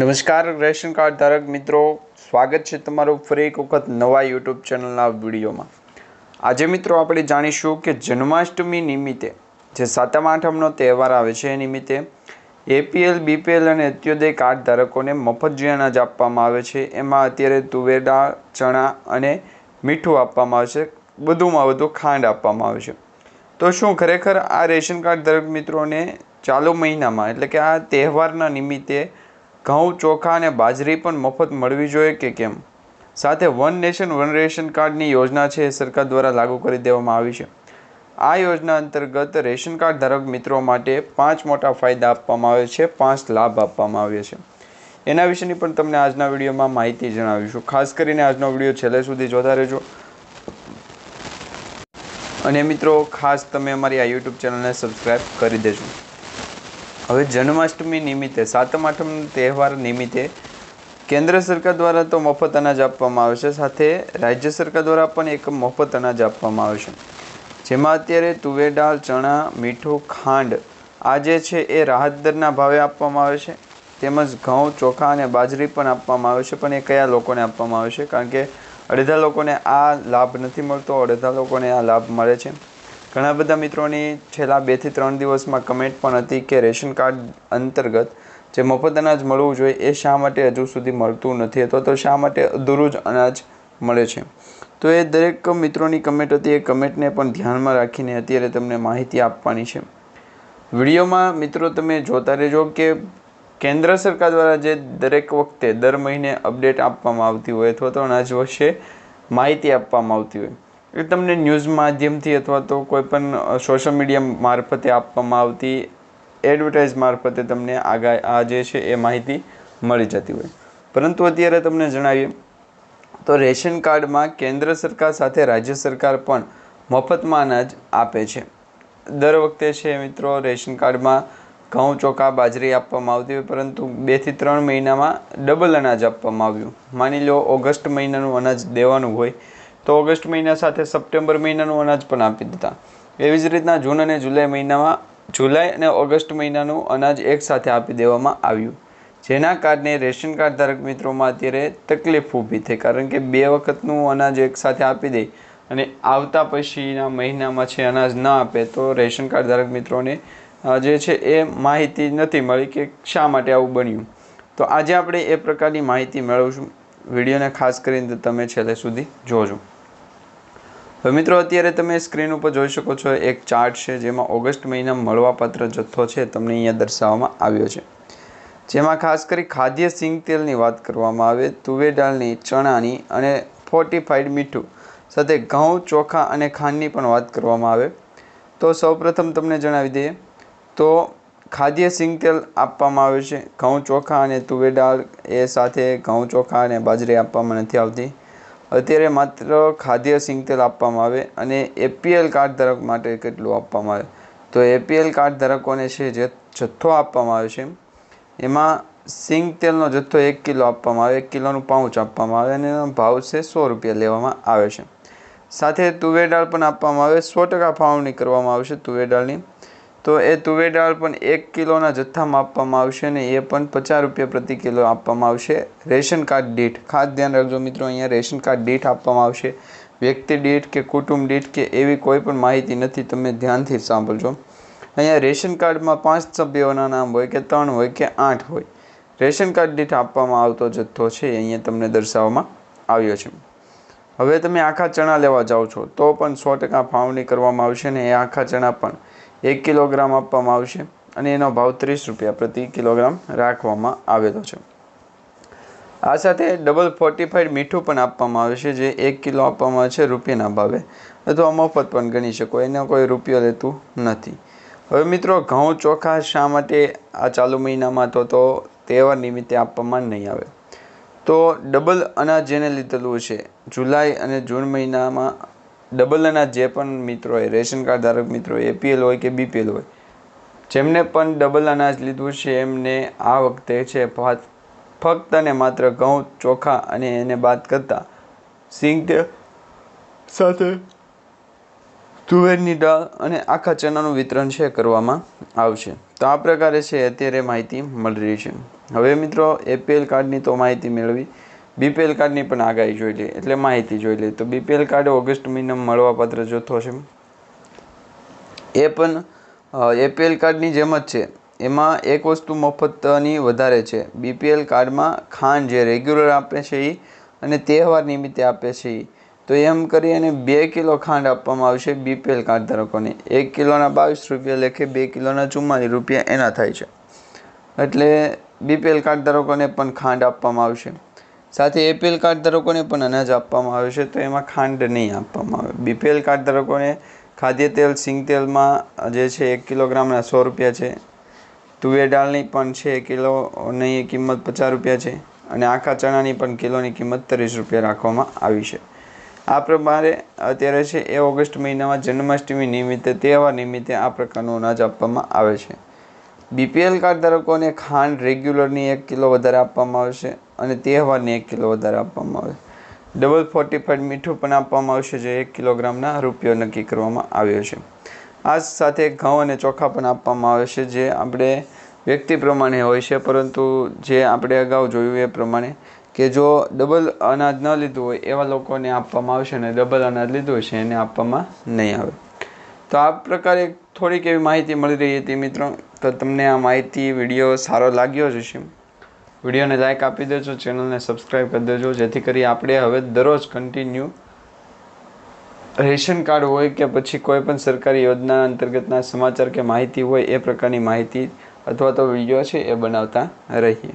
નમસ્કાર, ration card ધારક મિત્રો. સ્વાગત છે તમારું ફરી એક વખત નવા યુટ્યુબ ચેનલના વિડીયોમાં. આજે મિત્રો આપણે જાણીશું કે જન્માષ્ટમી નિમિત્તે, જે સાતમ આઠમનો તહેવાર આવે છે એ નિમિત્તે, એપીએલ, બીપીએલ અને અત્યોદય કાર્ડ ધારકોને મફત જે અનાજ આપવામાં આવે છે. એમાં અત્યારે તુવેર ચણા અને મીઠું આપવામાં આવે છે. વધુમાં વધુ ખાંડ આપવામાં આવે છે. તો શું ખરેખર આ રેશન કાર્ડ ધારક મિત્રોને ચાલુ મહિનામાં, એટલે કે આ તહેવારના નિમિત્તે ઘઉં, ચોખા અને બાજરી પણ મફત મળવી જોઈએ કે કેમ? સાથે વન નેશન, વન રેશન કાર્ડની યોજના છે એ સરકાર દ્વારા લાગુ કરી દેવામાં આવી છે. આ યોજના અંતર્ગત રેશન કાર્ડ ધારક મિત્રો માટે પાંચ મોટા ફાયદા આપવામાં આવે છે, પાંચ લાભ આપવામાં આવે છે. એના વિશેની પણ તમને આજના વિડીયોમાં માહિતી જણાવીશું. ખાસ કરીને આજનો વીડિયો છેલ્લે સુધી જોતા રહેજો. અને મિત્રો, ખાસ તમે અમારી આ યુટ્યુબ ચેનલને સબસ્ક્રાઈબ કરી દેજો. હવે જન્માષ્ટમી નિમિત્તે, સાતમ, આઠમ તહેવાર નિમિત્તે કેન્દ્ર સરકાર દ્વારા તો મફત અનાજ આપવામાં આવે છે સાથે રાજ્ય સરકાર દ્વારા પણ એક મફત અનાજ આપવામાં આવે છે જેમાં અત્યારે તુવેર દાળ, ચણા, મીઠું, ખાંડ આ જે છે એ રાહત દરના ભાવે આપવામાં આવે છે. તેમજ ઘઉં, ચોખા અને બાજરી પણ આપવામાં આવે છે, પણ એ કયા લોકોને આપવામાં આવે છે? કારણ કે અડધા લોકોને આ લાભ નથી મળતો, અડધા લોકોને આ લાભ મળે છે. ઘણા બધા મિત્રોની છેલ્લા બેથી ત્રણ દિવસમાં કમેન્ટ પણ હતી કે રેશન કાર્ડ અંતર્ગત જે મફત અનાજ મળવું જોઈએ એ શા માટે હજુ સુધી મળતું નથી? અથવા તો શા માટે અધૂરું જ અનાજ મળે છે? તો એ દરેક મિત્રોની કમેન્ટ હતી, એ કમેન્ટને પણ ધ્યાનમાં રાખીને અત્યારે તમને માહિતી આપવાની છે. વિડીયોમાં મિત્રો તમે જોતા રહેજો કે કેન્દ્ર સરકાર દ્વારા જે દરેક વખતે દર મહિને અપડેટ આપવામાં આવતી હોય અથવા તો અનાજ વર્ષે માહિતી આપવામાં આવતી હોય. એ તમને ન્યૂઝ માધ્યમથી અથવા તો કોઈ પણ સોશિયલ મીડિયા મારફતે આપવામાં આવતી એડવર્ટાઇઝ મારફતે તમને આગા આ જે છે એ માહિતી મળી જતી હોય. પરંતુ અત્યારે તમને જણાવીએ, તો રેશન કાર્ડમાં કેન્દ્ર સરકાર સાથે રાજ્ય સરકાર પણ મફતમાં અનાજ આપે છે. દર વખતે છે મિત્રો, રેશન કાર્ડમાં ઘઉં, ચોખા, બાજરી આપવામાં આવતી હોય, પરંતુ બેથી ત્રણ મહિનામાં ડબલ અનાજ આપવામાં આવ્યું. માની લો ઓગસ્ટ મહિનાનું અનાજ દેવાનું હોય તો ઓગસ્ટ મહિના સાથે સપ્ટેમ્બર મહિનાનું અનાજ પણ આપી દીધા. એવી જ રીતના જૂન અને જુલાઈ મહિનામાં જુલાઈ અને ઓગસ્ટ મહિનાનું અનાજ એક સાથે આપી દેવામાં આવ્યું. જેના કારણે રેશન કાર્ડ ધારક મિત્રોમાં અત્યારે તકલીફ ઊભી થઈ, કારણ કે બે વખતનું અનાજ એક સાથે આપી દે અને આવતા પછીના મહિનામાં છે અનાજ ન આપે, તો રેશન કાર્ડ ધારક મિત્રોને જે છે એ માહિતી નથી મળી કે શા માટે આવું બન્યું. તો આજે આપણે એ પ્રકારની માહિતી મેળવશું. વિડીયોને ખાસ કરીને તમે છેલ્લે સુધી જોજો. હવે મિત્રો, અત્યારે તમે સ્ક્રીન ઉપર જોઈ શકો છો, એક ચાર્ટ છે જેમાં ઓગસ્ટ મહિના મળવાપાત્ર જથ્થો છે તમને અહીંયા દર્શાવવામાં આવ્યો છે. જેમાં ખાસ કરી ખાદ્ય સિંગ તેલની વાત કરવામાં આવે, તુવેર દાળની, ચણાની અને ફોર્ટિફાઈડ મીઠું સાથે ઘઉં, ચોખા અને ખાંડની પણ વાત કરવામાં આવે. તો સૌપ્રથમ તમને જણાવી દઈએ, તો ખાદ્ય સિંગ તેલ આપવામાં આવે છે. ઘઉં, ચોખા અને તુવેર દાળ એ સાથે ઘઉં, ચોખા અને બાજરી આપવામાં નથી આવતી. અત્યારે માત્ર ખાદ્ય સિંગ તેલ આપવામાં આવે અને એપીએલ કાર્ડ ધારક માટે કેટલું આપવામાં આવે? તો એપીએલ કાર્ડ ધારકોને છે જે જથ્થો આપવામાં આવે છે, એમાં સિંગ તેલનો જથ્થો એક કિલો આપવામાં આવે, એક કિલોનું પાઉચ આપવામાં આવે અને એનો ભાવ છે સો રૂપિયા લેવામાં આવે છે. સાથે તુવેર દાળ પણ આપવામાં આવે, સો ટકા ફાળવણી કરવામાં આવશે તુવેર દાળની. તો એ તુવેર દાળ પણ એક કિલોના જથ્થામાં આપવામાં આવશે અને એ પણ પચાસ રૂપિયા પ્રતિ કિલો આપવામાં આવશે. રેશન કાર્ડ દીઠ ખાસ ધ્યાન રાખજો મિત્રો, અહીંયા રેશન કાર્ડ દીઠ આપવામાં આવશે. વ્યક્તિ દીઠ કે કુટુંબ દીઠ કે એવી કોઈ પણ માહિતી નથી, તમે ધ્યાનથી સાંભળજો. અહીંયા રેશન કાર્ડમાં પાંચ સભ્યોના નામ હોય કે ત્રણ હોય કે આઠ હોય. રેશન કાર્ડ દીઠ આપવામાં આવતો જથ્થો છે અહીંયા તમને દર્શાવવામાં આવ્યો છે. હવે તમે આખા ચણા લેવા જાઓ છો, તો પણ સો ટકા ફાળવણી કરવામાં આવશે ને એ આખા ચણા પણ એક કિલોગ્રામ આપવામાં આવશે અને એનો ભાવ ત્રીસ રૂપિયા પ્રતિ કિલોગ્રામ રાખવામાં આવેલો છે. આ સાથે ડબલ ફોર્ટિફાઈડ મીઠું પણ આપવામાં આવે છે, જે એક કિલો આપવામાં આવે છે રૂપિયાના ભાવે. અથવા મફત પણ ગણી શકો, એનો કોઈ રૂપિયો લેતું નથી. હવે મિત્રો, ઘઉં ચોખા શા માટે આ ચાલુ મહિનામાં તો તો તહેવાર નિમિત્તે આપવામાં નહીં આવે? તો ડબલ અનાજ જેને લીધેલું છે, જુલાઈ અને જૂન મહિનામાં ડબલ અનાજ જે પણ મિત્રો હોય, રેશન કાર્ડ ધારક મિત્રો એપીએલ હોય કે બીપીએલ હોય, જેમને પણ ડબલ અનાજ લીધું છે, એમને આ વખતે છે ફક્ત અને માત્ર ઘઉં, ચોખા અને એને બાદ કરતાં સિંગ સાથે તુવેરની દાળ અને આખા ચણાનું વિતરણ છે કરવામાં આવશે. તો આ પ્રકારે છે, અત્યારે માહિતી મળી રહી છે. હવે મિત્રો એપીએલ કાર્ડની તો માહિતી મેળવી. બીપીએલ કાર્ડની પણ આગાહી જોઈ લઈએ, એટલે માહિતી જોઈ લઈએ. તો બીપીએલ કાર્ડ ઓગસ્ટ મહિનામાં મળવાપાત્ર જથ્થો છે. એ પણ એપીએલ કાર્ડની જેમ જ છે. એમાં એક વસ્તુ મફતની વધારે છે. બીપીએલ કાર્ડમાં ખાંડ જે રેગ્યુલર આપે છે એ અને તહેવાર નિમિત્તે આપે છે એ તો એમ કરી અને બે કિલો ખાંડ આપવામાં આવશે બીપીએલ કાર્ડ ધારકોને. એક કિલોના બાવીસ રૂપિયા લેખે બે કિલોના ચુમ્માલીસ રૂપિયા એના થાય છે. એટલે બીપીએલ કાર્ડ ધારકોને પણ ખાંડ આપવામાં આવશે. સાથે એપીએલ કાર્ડ ધારકોને પણ અનાજ આપવામાં આવે છે, તો એમાં ખાંડ નહીં આપવામાં આવે. બીપીએલ કાર્ડ ધારકોને ખાદ્ય તેલ, સિંગ તેલમાં જે છે, એક કિલોગ્રામના સો રૂપિયા છે. તુવેર દાળની પણ છે કિલોની કિંમત પચાસ રૂપિયા છે અને આખા ચણાની પણ કિલોની કિંમત ત્રીસ રૂપિયા રાખવામાં આવી છે. આ પ્રમાણે અત્યારે છે, એ ઓગસ્ટ મહિનામાં જન્માષ્ટમી નિમિત્તે, તહેવાર નિમિત્તે આ પ્રકારનું અનાજ આપવામાં આવે છે. બીપીએલ કાર્ડ ધારકોને ખાંડ રેગ્યુલરની એક કિલો વધારે આપવામાં આવશે અને તહેવારની એક કિલો વધારે આપવામાં આવે. ડબલ ફોર્ટિફાઈડ મીઠું પણ આપવામાં આવશે, જે એક કિલોગ્રામના રૂપિયો નક્કી કરવામાં આવ્યો છે. આ સાથે ઘઉં અને ચોખા પણ આપવામાં આવે છે, જે આપણે વ્યક્તિ પ્રમાણે હોય છે, પરંતુ જે આપણે અગાઉ જોયું એ પ્રમાણે કે જો ડબલ અનાજ ન લીધું હોય, એવા લોકોને આપવામાં આવશે અને ડબલ અનાજ લીધું છે એને આપવામાં નહીં આવે. તો આ પ્રકારે થોડીક એવી માહિતી મળી રહી હતી, મિત્રો. તો તમને આ માહિતી, વીડિયો સારો લાગ્યો જ હશે. વિડીયોને લાઇક આપી દેજો ચેનલને સબસ્ક્રાઈબ કરી દેજો, જેથી કરી આપણે હવે દરરોજ કન્ટિન્યુ રેશન કાર્ડ હોય કે પછી કોઈ પણ સરકારી યોજના અંતર્ગતના સમાચાર કે માહિતી હોય એ પ્રકારની માહિતી અથવા તો વીડિયો છે એ બનાવતા રહીએ.